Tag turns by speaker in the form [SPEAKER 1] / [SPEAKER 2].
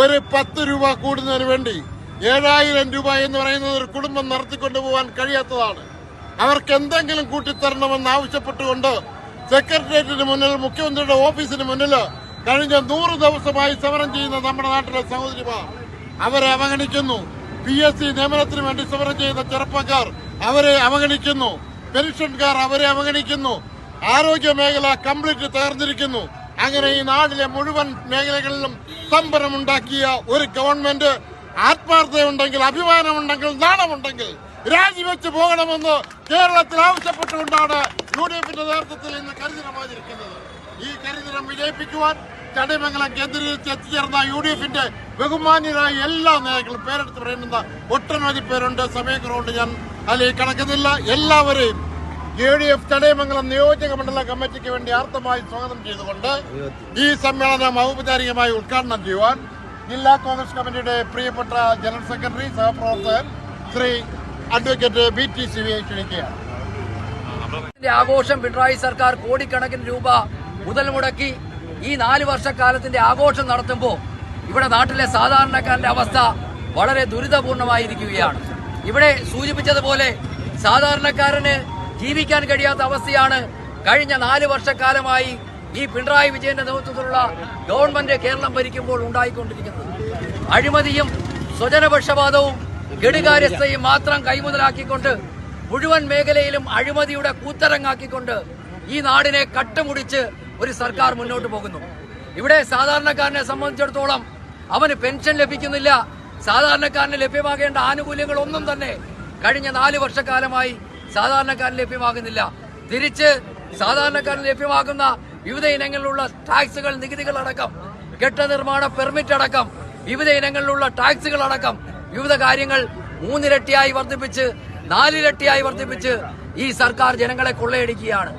[SPEAKER 1] ഒരു പത്ത് രൂപ കൂടുന്നതിന് വേണ്ടി ഏഴായിരം രൂപ എന്ന് പറയുന്നത് ഒരു കുടുംബം നടത്തിക്കൊണ്ടു പോകാൻ കഴിയാത്തതാണ്. അവർക്ക് എന്തെങ്കിലും കൂട്ടിത്തരണമെന്ന് ആവശ്യപ്പെട്ടുകൊണ്ട് സെക്രട്ടേറിയറ്റിന് മുന്നിൽ മുഖ്യമന്ത്രിയുടെ ഓഫീസിന് മുന്നിൽ കഴിഞ്ഞ നൂറ് ദിവസമായി സമരം ചെയ്യുന്ന നമ്മുടെ നാട്ടിലെ സഹോദരിമാർ അവരെ അവഗണിക്കുന്നു. പി എസ് സി നിയമനത്തിന് വേണ്ടി സമരം ചെയ്യുന്ന ചെറുപ്പക്കാർ അവരെ അവഗണിക്കുന്നു. പെൻഷൻകാർ അവരെ അവഗണിക്കുന്നു. ആരോഗ്യ മേഖല കംപ്ലീറ്റ് തകർന്നിരിക്കുന്നു. അങ്ങനെ ഈ നാട്ടിലെ മുഴുവൻ മേഖലകളിലും സ്തംഭനമുണ്ടാക്കിയ ഒരു ഗവൺമെന്റ് ആത്മാർത്ഥതയുണ്ടെങ്കിൽ അഭിമാനമുണ്ടെങ്കിൽ നാണമുണ്ടെങ്കിൽ രാജിവെച്ച് പോകണമെന്ന് കേരളത്തിൽ ആവശ്യപ്പെട്ടുകൊണ്ടാണ് യു ഡി എഫിന്റെ നേതൃത്വത്തിൽ ഇന്ന് കരുദിനമായിരിക്കുന്നത് ഈ കരിദിനം വിജയിപ്പിക്കുവാൻ ചടയമംഗലം കേന്ദ്രീകരിച്ച് എത്തിച്ചേർന്ന യു ഡി എഫിന്റെ ബഹുമാന്യരായ എല്ലാ നേതാക്കളും പേരെടുത്ത് പറയുന്ന ഒട്ടനവധി പേരുണ്ട്. സമയക്കുറവുണ്ട് ഞാൻ അതിൽ കണക്കുന്നില്ല എല്ലാവരെയും യു ഡി എഫ് ചടയമംഗലം നിയോജക മണ്ഡല കമ്മിറ്റിക്ക് വേണ്ടി ആർത്തമായി സ്വാഗതം ചെയ്തുകൊണ്ട് ഈ സമ്മേളനം ഔപചാരികമായി ഉദ്ഘാടനം ചെയ്യുവാൻ ജില്ലാ കോൺഗ്രസ് കമ്മിറ്റിയുടെ പ്രിയപ്പെട്ട ജനറൽ സെക്രട്ടറി സഹപ്രവർത്തകൻ ശ്രീ അഡ്വക്കേറ്റ് ബി ടി സിവിയെ ക്ഷണിക്കുകയാണ്.
[SPEAKER 2] ആഘോഷം പിണറായി സർക്കാർ കോടിക്കണക്കിന് രൂപ മുതൽ മുടക്കി ഈ നാല് വർഷക്കാലത്തിന്റെ ആഘോഷം നടത്തുമ്പോൾ ഇവിടെ നാട്ടിലെ സാധാരണക്കാരന്റെ അവസ്ഥ വളരെ ദുരിതപൂർണമായിരിക്കുകയാണ്. ഇവിടെ സൂചിപ്പിച്ചതുപോലെ സാധാരണക്കാരന് ജീവിക്കാൻ കഴിയാത്ത അവസ്ഥയാണ് കഴിഞ്ഞ നാല് വർഷക്കാലമായി ഈ പിണറായി വിജയന്റെ നേതൃത്വത്തിലുള്ള ഗവൺമെന്റ് കേരളം ഭരിക്കുമ്പോൾ ഉണ്ടായിക്കൊണ്ടിരിക്കുന്നത്. അഴിമതിയും സ്വജനപക്ഷപാതവും കെടുകാര്യസ്ഥയും മാത്രം കൈമുതലാക്കിക്കൊണ്ട് മുഴുവൻ മേഖലയിലും അഴിമതിയുടെ കൂത്തരങ്ങാക്കിക്കൊണ്ട് ഈ നാടിനെ കട്ടുമുടിച്ച് ഒരു സർക്കാർ മുന്നോട്ട് പോകുന്നു. ഇവിടെ സാധാരണക്കാരനെ സംബന്ധിച്ചിടത്തോളം അവന് പെൻഷൻ ലഭിക്കുന്നില്ല. സാധാരണക്കാരന് ലഭ്യമാകേണ്ട ആനുകൂല്യങ്ങൾ ഒന്നും തന്നെ കഴിഞ്ഞ നാല് വർഷക്കാലമായി സാധാരണക്കാരന് ലഭ്യമാകുന്നില്ല. തിരിച്ച് സാധാരണക്കാരന് ലഭ്യമാകുന്ന വിവിധ ഇനങ്ങളിലുള്ള ടാക്സുകൾ നികുതികൾ അടക്കം കെട്ട നിർമ്മാണ പെർമിറ്റ് അടക്കം വിവിധ ഇനങ്ങളിലുള്ള ടാക്സുകൾ അടക്കം വിവിധ കാര്യങ്ങൾ മൂന്നിരട്ടിയായി വർദ്ധിപ്പിച്ച് നാലിരട്ടിയായി വർദ്ധിപ്പിച്ച് ഈ സർക്കാർ ജനങ്ങളെ കൊള്ളയടിക്കുകയാണ്.